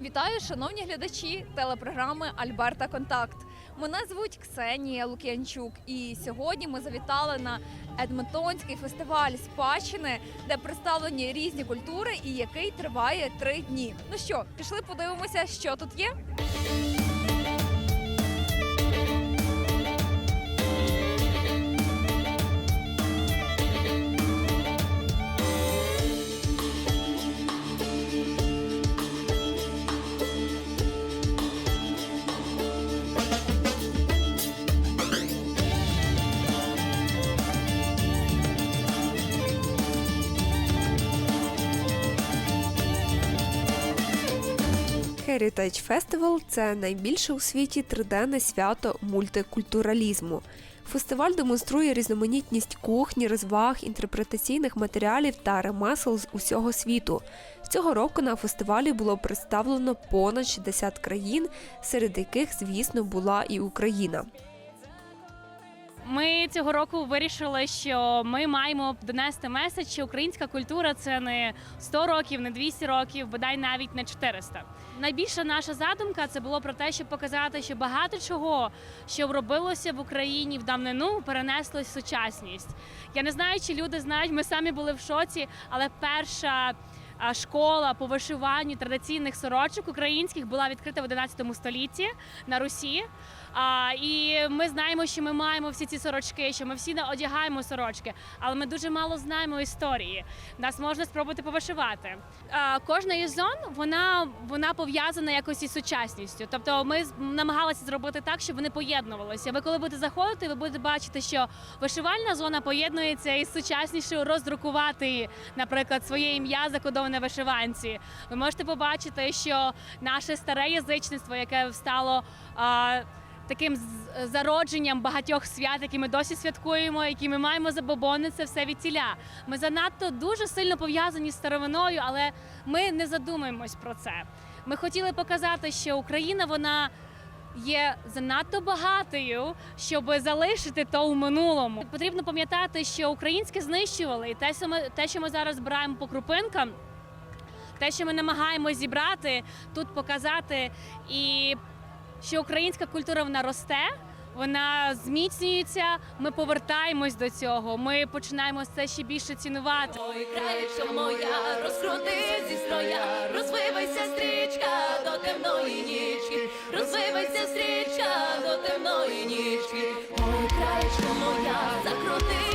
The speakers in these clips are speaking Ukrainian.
Вітаю, шановні глядачі телепрограми Альберта Контакт. Мене звуть Ксенія Лук'янчук, і сьогодні ми завітали на Едмонтонський фестиваль спадщини, де представлені різні культури і який триває три дні. Ну що, пішли подивимося, що тут є. Heritage Festival – це найбільше у світі триденне свято мультикультуралізму. Фестиваль демонструє різноманітність кухні, розваг, інтерпретаційних матеріалів та ремесел з усього світу. Цього року на фестивалі було представлено понад 60 країн, серед яких, звісно, була і Україна. Ми цього року вирішили, що ми маємо донести меседж, що українська культура це не 100 років, не 200 років, бодай навіть не 400. Найбільша наша задумка це було про те, щоб показати, що багато чого, що робилося в Україні в давнину, перенеслось в сучасність. Я не знаю, чи люди знають, ми самі були в шоці, але перша. Школа по вишиванню традиційних сорочок українських була відкрита в 11 столітті на Русі. І ми знаємо, що ми маємо всі ці сорочки, що ми всі одягаємо сорочки, але ми дуже мало знаємо історії. Нас можна спробувати повишивати. Кожна із зон вона, вона пов'язана якось із сучасністю. Тобто ми намагалися зробити так, щоб вони поєднувалися. Ви коли будете заходити, ви будете бачити, що вишивальна зона поєднується із сучаснішою роздрукувати, наприклад, своє ім'я закодоване в вишиванці. Ви можете побачити, що наше старе язичництво, яке встало. А, таким зародженням багатьох свят, які ми досі святкуємо, які ми маємо забобони, це все від тіля. Ми занадто дуже сильно пов'язані з старовиною, але ми не задумуємось про це. Ми хотіли показати, що Україна вона. Є занадто багатою, щоб залишити то у минулому. Потрібно пам'ятати, що українське знищували, і те, те, що ми зараз збираємо по крупинкам, те, що ми намагаємось зібрати, тут показати, і що українська культура вона росте, вона зміцнюється. Ми повертаємось до цього. Ми починаємо це ще більше цінувати. Ой, краєчко моя, розкрути зі строя, розвивайся стрічка до темної нічки, розвивайся стрічка до темної нічки. Ой, краєчко моя, закрути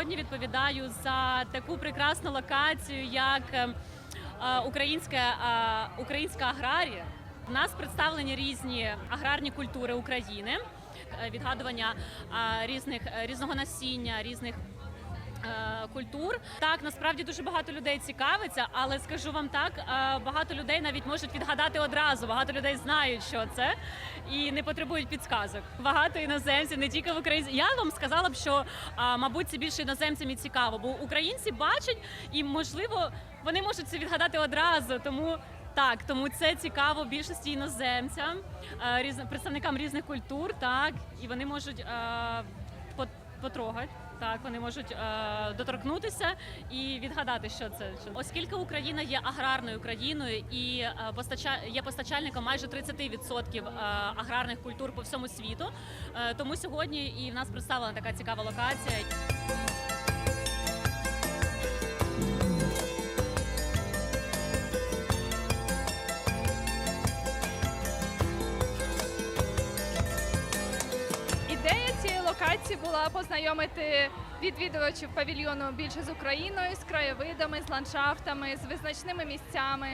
сьогодні відповідаю за таку прекрасну локацію, як е, е, українська, е, українська аграрія. У нас представлені різні аграрні культури України, відгадування різних різного насіння, різних. Е, Культур так насправді дуже багато людей цікавиться, але скажу вам так: е, багато людей навіть можуть відгадати одразу. Багато людей знають, що це, і не потребують підсказок. Багато іноземців, не тільки в Україні. Я вам сказала б, що мабуть це більше іноземцям і цікаво, бо українці бачать і можливо вони можуть це відгадати одразу. Тому так, тому це цікаво більшості іноземцям, е, представникам різних культур, так і вони можуть потрогати. Так, вони можуть е, доторкнутися і відгадати, що це. Оскільки Україна є аграрною країною і е, постача... є постачальником майже 30% е, аграрних культур по всьому світу, е, тому сьогодні і в нас представлена така цікава локація. Була познайомити відвідувачів павільйону більше з Україною, з краєвидами, з ландшафтами, з визначними місцями.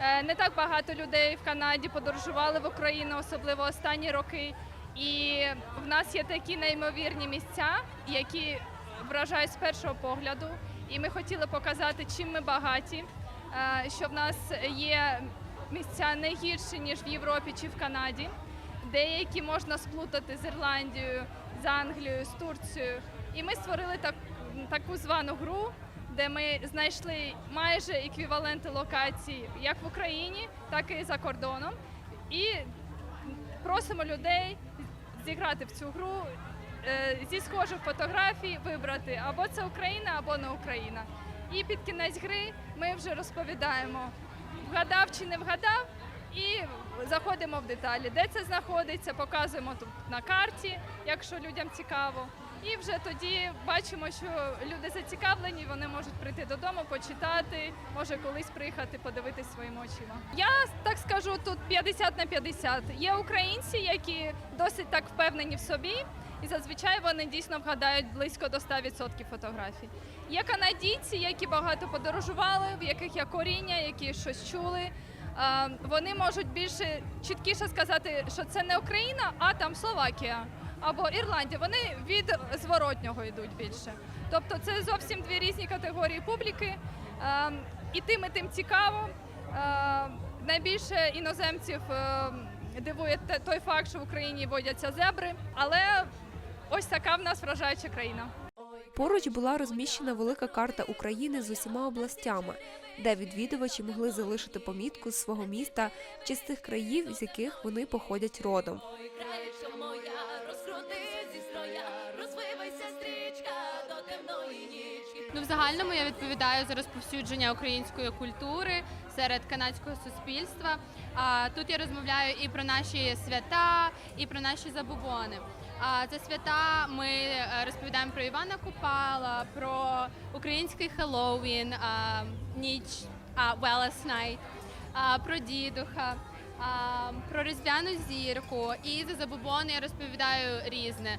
Е, Не так багато людей в Канаді подорожували в Україну, особливо останні роки. І в нас є такі неймовірні місця, які вражають з першого погляду. І ми хотіли показати, чим ми багаті, е, що в нас є місця не гірші, ніж в Європі чи в Канаді. Деякі можна сплутати з Ірландією, з Англією, з Турцією. І ми створили так, таку звану гру, де ми знайшли майже еквіваленти локацій як в Україні, так і за кордоном. І просимо людей зіграти в цю гру, е, зі схожих фотографій вибрати або це Україна, або не Україна. І під кінець гри ми вже розповідаємо, вгадав чи не вгадав, і заходимо в деталі, де це знаходиться, показуємо тут на карті, якщо людям цікаво. І вже тоді бачимо, що люди зацікавлені, вони можуть прийти додому, почитати, може колись приїхати, подивитись своїми очима. Я так скажу, тут 50 на 50. Є українці, які досить так впевнені в собі, і зазвичай вони дійсно вгадають близько до 100% фотографій. Є канадійці, які багато подорожували, в яких є коріння, які щось чули. Вони можуть більше чіткіше сказати, що це не Україна, а там Словакія або Ірландія. Вони від зворотнього йдуть більше. Тобто це зовсім дві різні категорії публіки. І тим і тим цікаво. Найбільше іноземців е, дивує той факт, що в Україні водяться зебри, але ось така в нас вражаюча країна. Поруч була розміщена велика карта України з усіма областями, де відвідувачі могли залишити помітку з свого міста чи з тих країв, з яких вони походять родом. Ну, в загальному я відповідаю за розповсюдження української культури серед канадського суспільства. А тут я розмовляю і про наші свята, і про наші забобони. А це свята ми е, розповідаємо про Івана Купала, про український Хеллоуін, ніч Wellness Night, про дідуха. Про різдвяну зірку і за забобони я розповідаю різне.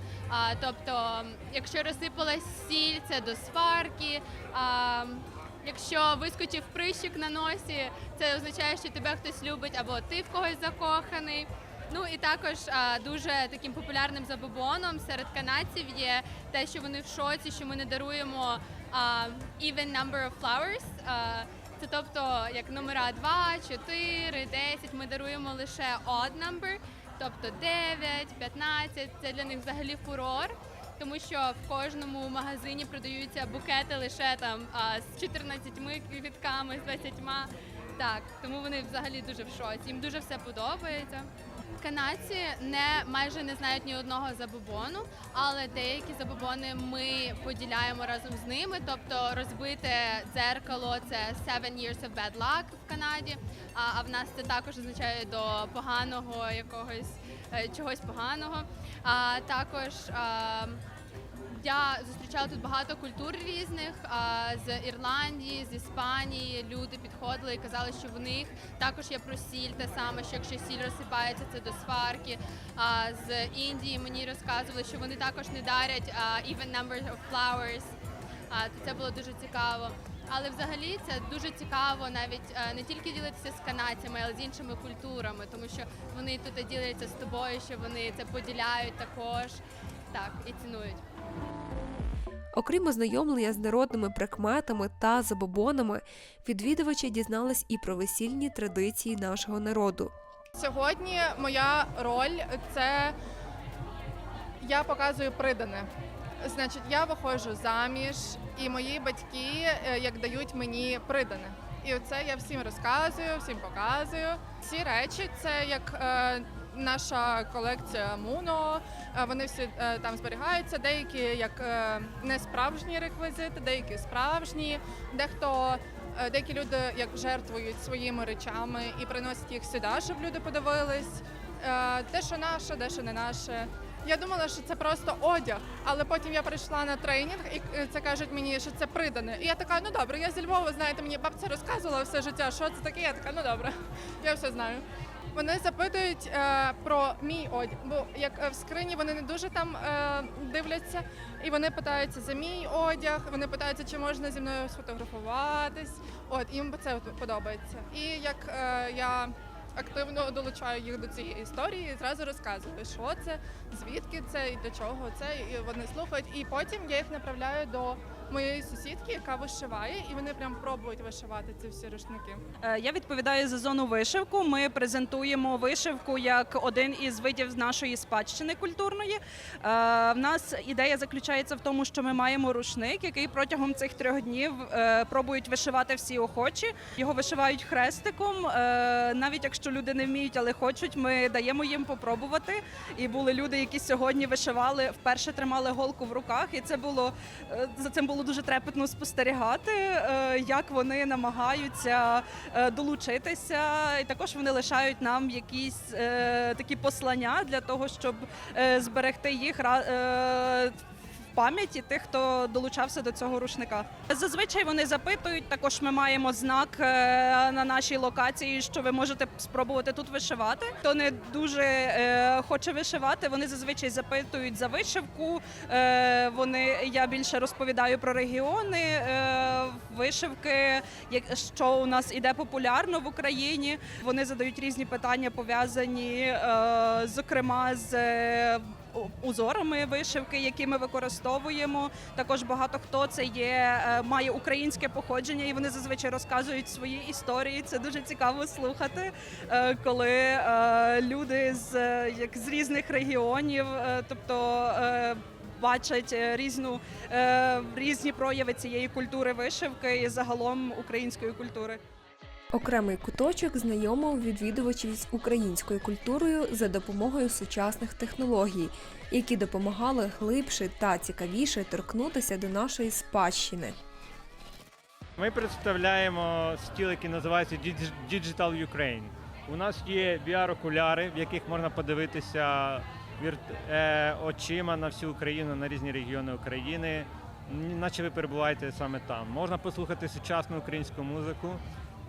Тобто, якщо розсипалась сіль, це до сварки. Якщо вискочив прищик на носі, це означає, що тебе хтось любить або ти в когось закоханий. Ну і також а, дуже таким популярним забобоном серед канадців є те, що вони в шоці, що ми не даруємо а, even number of flowers. А, це тобто як номера 2, 4, 10, ми даруємо лише odd number, тобто 9, 15, це для них взагалі фурор. Тому що в кожному магазині продаються букети лише там а, з 14 квітками, з 20. Так, тому вони взагалі дуже в шоці. Їм дуже все подобається. Канадці не майже не знають ні одного забобону, але деякі забобони ми поділяємо разом з ними. Тобто розбите дзеркало це seven years of bad luck в Канаді. А, в нас це також означає до поганого якогось е, чогось поганого. А також я зустрічала тут багато культур різних з Ірландії, з Іспанії. Люди підходили і казали, що в них також є про сіль, те саме, що якщо сіль розсипається, це до сварки. З Індії мені розказували, що вони також не дарять even number of flowers. То це було дуже цікаво. Але взагалі це дуже цікаво навіть е, не тільки ділитися з канадцями, але з іншими культурами, тому що вони тут діляться з тобою, що вони це поділяють також. Так, і цінують. Окрім ознайомлення з народними прикметами та забобонами, відвідувачі дізнались і про весільні традиції нашого народу. Сьогодні моя роль це я показую придане. Значить, я виходжу заміж, і мої батьки е, як дають мені придане. І оце я всім розказую, всім показую. Ці речі це як е, наша колекція Муно. Е, вони всі е, там зберігаються. Деякі як е, не справжні реквізити, деякі справжні. Дехто деякі люди як жертвують своїми речами і приносять їх сюди, щоб люди подивились. Те, що наше, де що не наше. Я думала, що це просто одяг, але потім я прийшла на тренінг, і це кажуть мені, що це придане. І я така, ну добре, я зі Львова, знаєте, мені бабця розказувала все життя, що це таке. Я така, ну добре, я все знаю. Вони запитують е, про мій одяг, бо як е, в скрині вони не дуже там е, дивляться, і вони питаються за мій одяг. Вони питаються, чи можна зі мною сфотографуватись. От їм це подобається. І як е, я активно долучаю їх до цієї історії, і зразу розказую, що це, звідки це і до чого це. І вони слухають. І потім я їх направляю до моєї сусідки, яка вишиває, і вони прям пробують вишивати ці всі рушники. Е, Я відповідаю за зону вишивку. Ми презентуємо вишивку як один із видів нашої спадщини культурної. Е, В нас ідея заключається в тому, що ми маємо рушник, який протягом цих трьох днів е, пробують вишивати всі охочі. Його вишивають хрестиком. Навіть якщо люди не вміють, але хочуть, ми даємо їм попробувати. І були люди, які сьогодні вишивали, вперше тримали голку в руках, і це було за цим було дуже трепетно спостерігати, е, як вони намагаються е, долучитися, і також вони лишають нам якісь е, такі послання для того, щоб зберегти їх пам'яті тих, хто долучався до цього рушника. Зазвичай вони запитують. Також ми маємо знак е, на нашій локації, що ви можете спробувати тут вишивати. Хто не дуже е, хоче вишивати, вони зазвичай запитують за вишивку. Е, вони я більше розповідаю про регіони вишивки, що у нас іде популярно в Україні. Вони задають різні питання, пов'язані зокрема з. Узорами вишивки, які ми використовуємо, також багато хто це є, е, має українське походження, і вони зазвичай розказують свої історії. Це дуже цікаво слухати, е, коли е, люди з як з різних регіонів, тобто. Бачать різну різні прояви цієї культури вишивки і загалом української культури. Окремий куточок знайомив відвідувачів з українською культурою за допомогою сучасних технологій, які допомагали глибше та цікавіше торкнутися до нашої спадщини. Ми представляємо стіл, який називається Digi- Digital Ukraine. У нас є VR-окуляри, в яких можна подивитися е, очима на всю Україну, на різні регіони України, наче ви перебуваєте саме там. Можна послухати сучасну українську музику,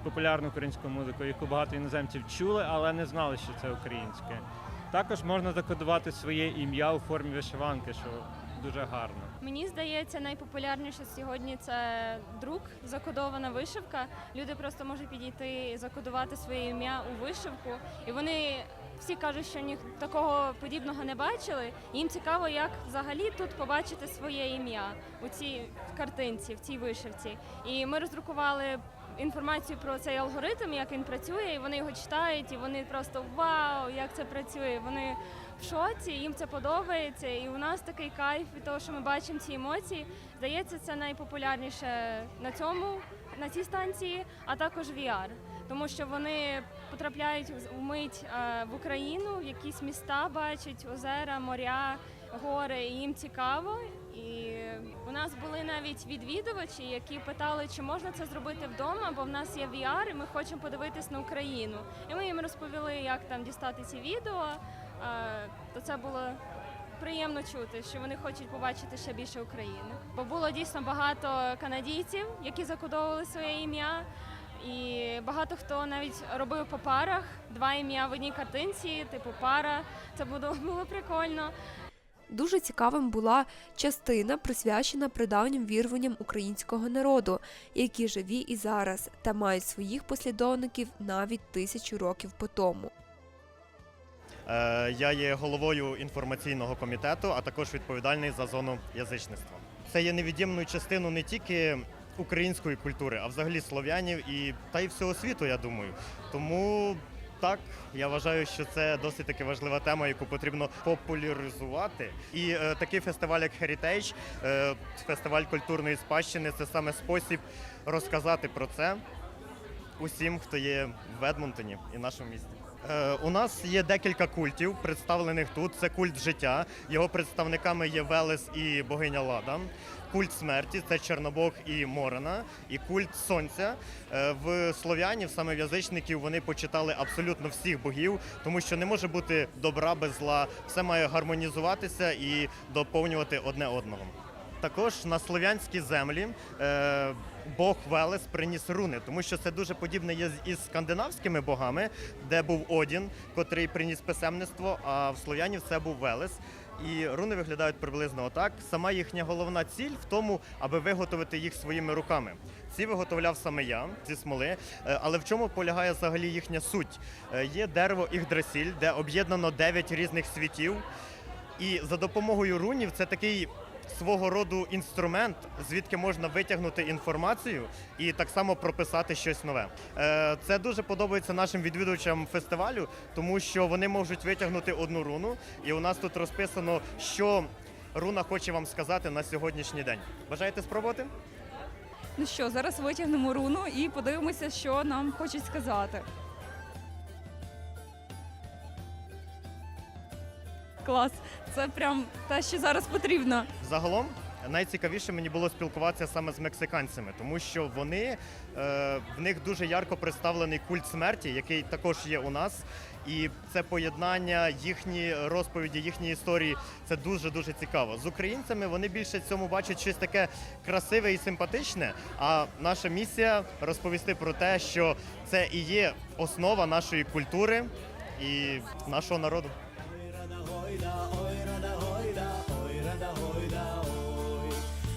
популярну українську музику, яку багато іноземців чули, але не знали, що це українське. Також можна закодувати своє ім'я у формі вишиванки, що дуже гарно. Мені здається, найпопулярніше сьогодні це друк, закодована вишивка. Люди просто можуть підійти і закодувати своє ім'я у вишивку, і вони всі кажуть, що ні такого подібного не бачили. Їм цікаво, як взагалі тут побачити своє ім'я у цій картинці, в цій вишивці. І ми роздрукували інформацію про цей алгоритм, як він працює, і вони його читають, і вони просто вау, як це працює. Вони в шоці, їм це подобається, і у нас такий кайф від того, що ми бачимо ці емоції. Здається, це найпопулярніше на цьому, на цій станції, а також VR. Тому що вони потрапляють в мить е, в Україну, в якісь міста бачать, озера, моря, гори, і їм цікаво. І у нас були навіть відвідувачі, які питали, чи можна це зробити вдома, бо в нас є VR, і ми хочемо подивитись на Україну. І ми їм розповіли, як там дістати ці відео. Е, То це було приємно чути, що вони хочуть побачити ще більше України. Бо було дійсно багато канадійців, які закодовували своє ім'я. І багато хто навіть робив по парах два ім'я в одній картинці, типу пара. Це було, було прикольно. Дуже цікавим була частина, присвячена прадавнім віруванням українського народу, які живі і зараз та мають своїх послідовників навіть тисячу років по тому. Е, Я є головою інформаційного комітету, а також відповідальний за зону язичництва. Це є невід'ємною частиною не тільки української культури, а взагалі слов'янів і та й всього світу, я думаю. Тому так, я вважаю, що це досить таки важлива тема, яку потрібно популяризувати. І е, такий фестиваль, як Heritage, е, фестиваль культурної спадщини, це саме спосіб розказати про це усім, хто є в Едмонтоні і нашому місті. Е, у нас є декілька культів, представлених тут. Це культ життя. Його представниками є Велес і богиня Лада. Культ смерті це Чорнобог і Морена, і культ сонця. Е, В слов'янів, саме в язичників, вони почитали абсолютно всіх богів, тому що не може бути добра без зла. Все має гармонізуватися і доповнювати одне одного. Також на слов'янські землі е, Бог Велес приніс руни, тому що це дуже подібне є із скандинавськими богами, де був Одін, котрий приніс писемництво, а в слов'янів це був Велес. І руни виглядають приблизно отак. Сама їхня головна ціль в тому, аби виготовити їх своїми руками. Ці виготовляв саме я, ці смоли. Е, Але в чому полягає взагалі їхня суть? Е, Є дерево Ігдрасіль, де об'єднано 9 різних світів. І за допомогою рунів це такий свого роду інструмент, звідки можна витягнути інформацію і так само прописати щось нове. Е, Це дуже подобається нашим відвідувачам фестивалю, тому що вони можуть витягнути одну руну, і у нас тут розписано, що руна хоче вам сказати на сьогоднішній день. Бажаєте спробувати? Ну що, зараз витягнемо руну і подивимося, що нам хочуть сказати. Клас, це прям те, що зараз потрібно. Загалом найцікавіше мені було спілкуватися саме з мексиканцями, тому що вони е, в них дуже ярко представлений культ смерті, який також є у нас. І це поєднання їхні розповіді, їхні історії. Це дуже дуже цікаво. З українцями вони більше цьому бачать щось таке красиве і симпатичне. А наша місія розповісти про те, що це і є основа нашої культури і нашого народу.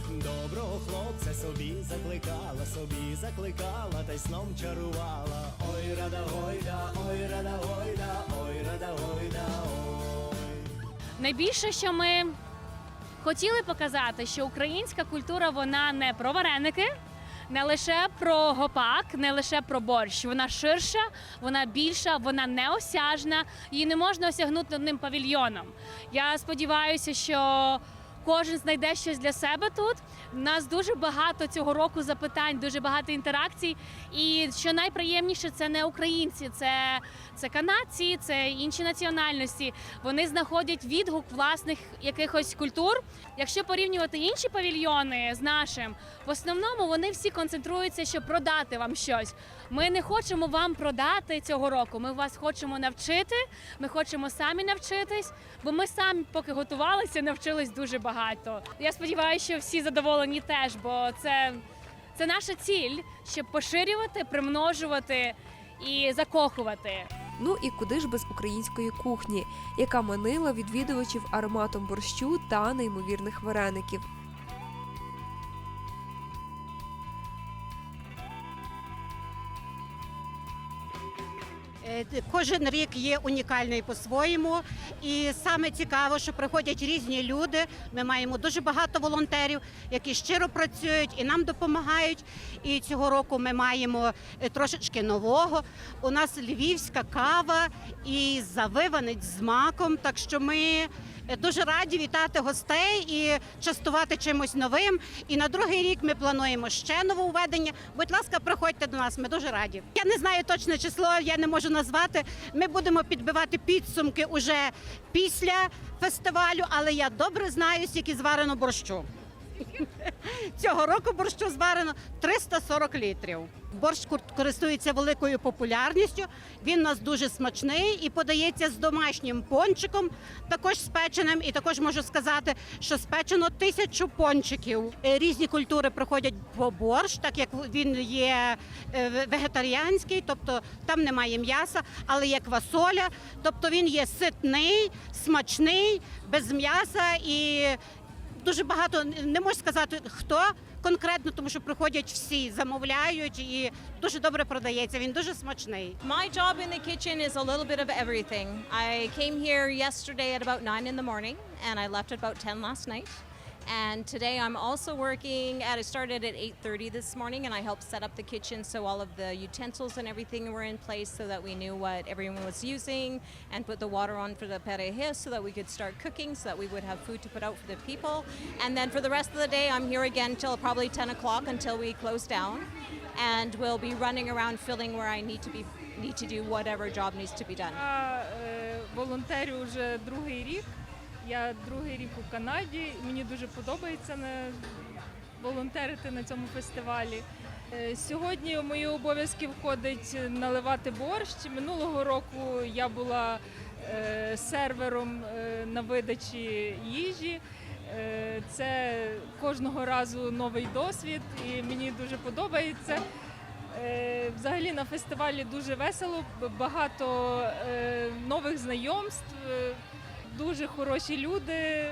Доброго хлопця собі закликала, собі закликала, та й сном чарувала. Ой, рада гойда, ой, рада гойда, ой, рада гойда, ой. Найбільше, що ми хотіли показати, що українська культура вона не про вареники, не лише про гопак, не лише про борщ. Вона ширша, вона більша, вона неосяжна. Її не можна осягнути одним павільйоном. Я сподіваюся, що. Кожен знайде щось для себе тут. У нас дуже багато цього року запитань, дуже багато інтеракцій. І що найприємніше, це не українці, це, це канадці, це інші національності. Вони знаходять відгук власних якихось культур. Якщо порівнювати інші павільйони з нашим, в основному вони всі концентруються, щоб продати вам щось. Ми не хочемо вам продати цього року. Ми вас хочемо навчити. Ми хочемо самі навчитись, бо ми самі, поки готувалися, навчились дуже багато. Я сподіваюся, що всі задоволені теж, бо це, це наша ціль, щоб поширювати, примножувати і закохувати. Ну і куди ж без української кухні, яка манила відвідувачів ароматом борщу та неймовірних вареників. Кожен рік є унікальний по-своєму, і саме цікаво, що приходять різні люди. Ми маємо дуже багато волонтерів, які щиро працюють і нам допомагають. І цього року ми маємо е, трошечки нового. У нас львівська кава і завиванець з маком. Так що ми е, дуже раді вітати гостей і частувати чимось новим. І на другий рік ми плануємо ще нововведення. Будь ласка, приходьте до нас. Ми дуже раді. Я не знаю точне число, я не можу назвати. Ми будемо підбивати підсумки уже після фестивалю, але я добре знаю, скільки зварено борщу. Цього року борщу зварено 340 літрів. Борщ користується великою популярністю. Він у нас дуже смачний і подається з домашнім пончиком, також спеченим. І також можу сказати, що спечено тисячу пончиків. Е, Різні культури проходять по борщ, так як він є е, вегетаріанський, тобто там немає м'яса, але є квасоля. Тобто він є ситний, смачний, без м'яса і дуже багато не можу сказати хто конкретно, тому що приходять всі, замовляють і дуже добре продається. Він дуже смачний. My job in the kitchen is a little bit of everything. I came here yesterday at about 9 in the morning and I left at about 10 last night. And today I'm also working at I started at 8:30 this morning and I helped set up the kitchen so all of the utensils and everything were in place so that we knew what everyone was using and put the water on for the perejil so that we could start cooking so that we would have food to put out for the people. And then for the rest of the day I'm here again till probably 10 o'clock until we close down and we'll be running around filling where I need to be need to do whatever job needs to be done. Я е, волонтерю вже другий рік. Я другий рік у Канаді. Мені дуже подобається волонтерити на цьому фестивалі. Е, Сьогодні в мої обов'язки входить наливати борщ. Минулого року я була е, сервером е, на видачі їжі. Це кожного разу новий досвід, і мені дуже подобається. Взагалі на фестивалі дуже весело, багато нових знайомств, дуже хороші люди.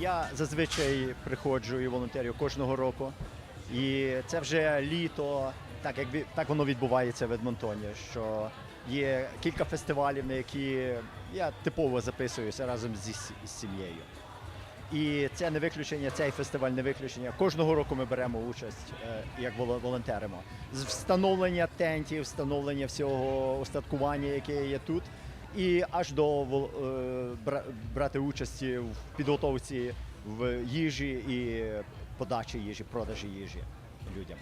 Я зазвичай приходжу і волонтерю кожного року. І це вже літо, так як так воно відбувається в Едмонтоні, що є кілька фестивалів, на які я типово записуюся разом зі з сім'єю. І це не виключення, цей фестиваль не виключення. Кожного року ми беремо участь е, як воло- волонтеримо. З встановлення тентів, встановлення всього устаткування, яке є тут, і аж до е, брати участі в підготовці в їжі і подачі їжі, продажі їжі людям.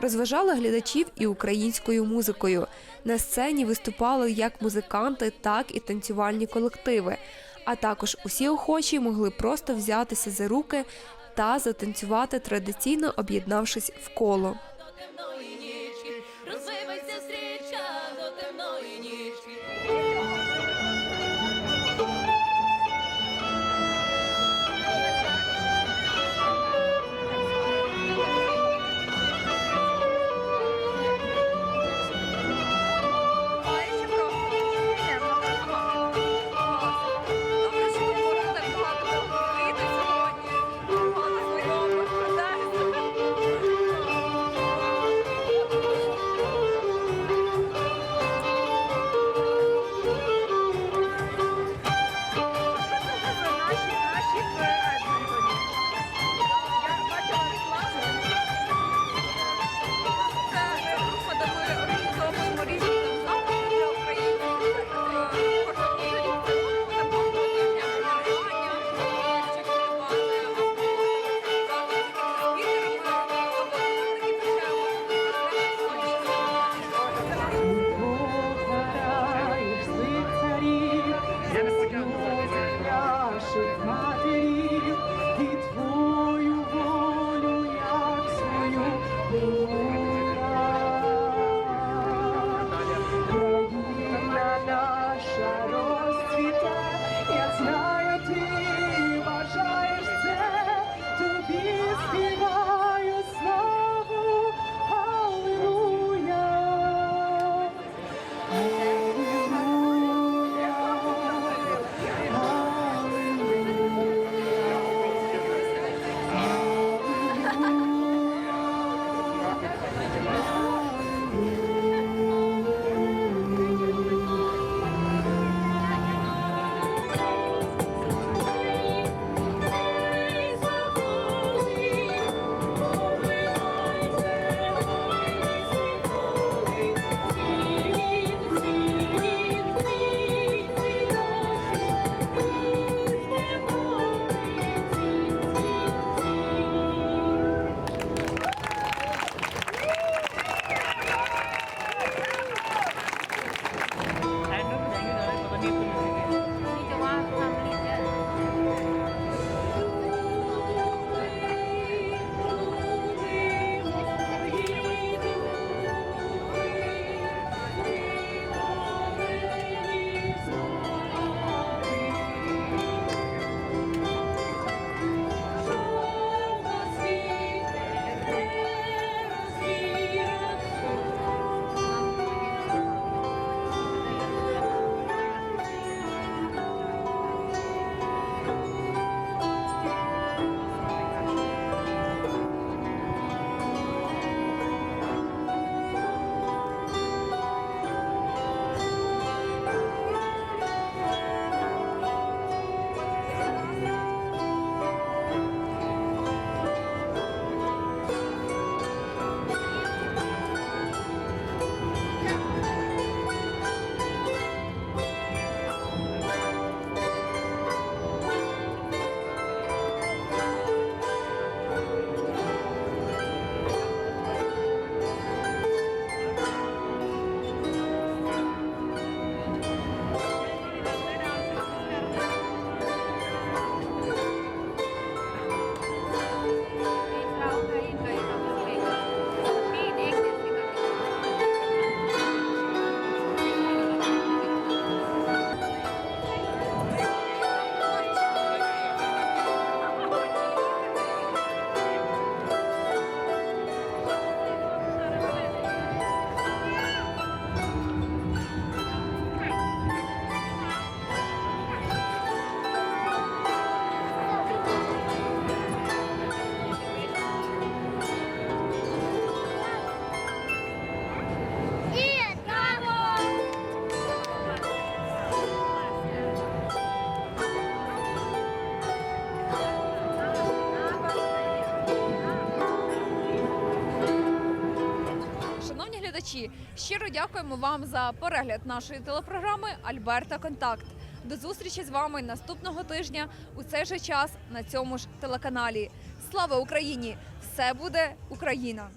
Розважали глядачів і українською музикою. На сцені виступали як музиканти, так і танцювальні колективи. А також усі охочі могли просто взятися за руки та затанцювати традиційно об'єднавшись в коло. Щиро дякуємо вам за перегляд нашої телепрограми Альберта Контакт. До зустрічі з вами наступного тижня у цей же час на цьому ж телеканалі. Слава Україні! Все буде Україна!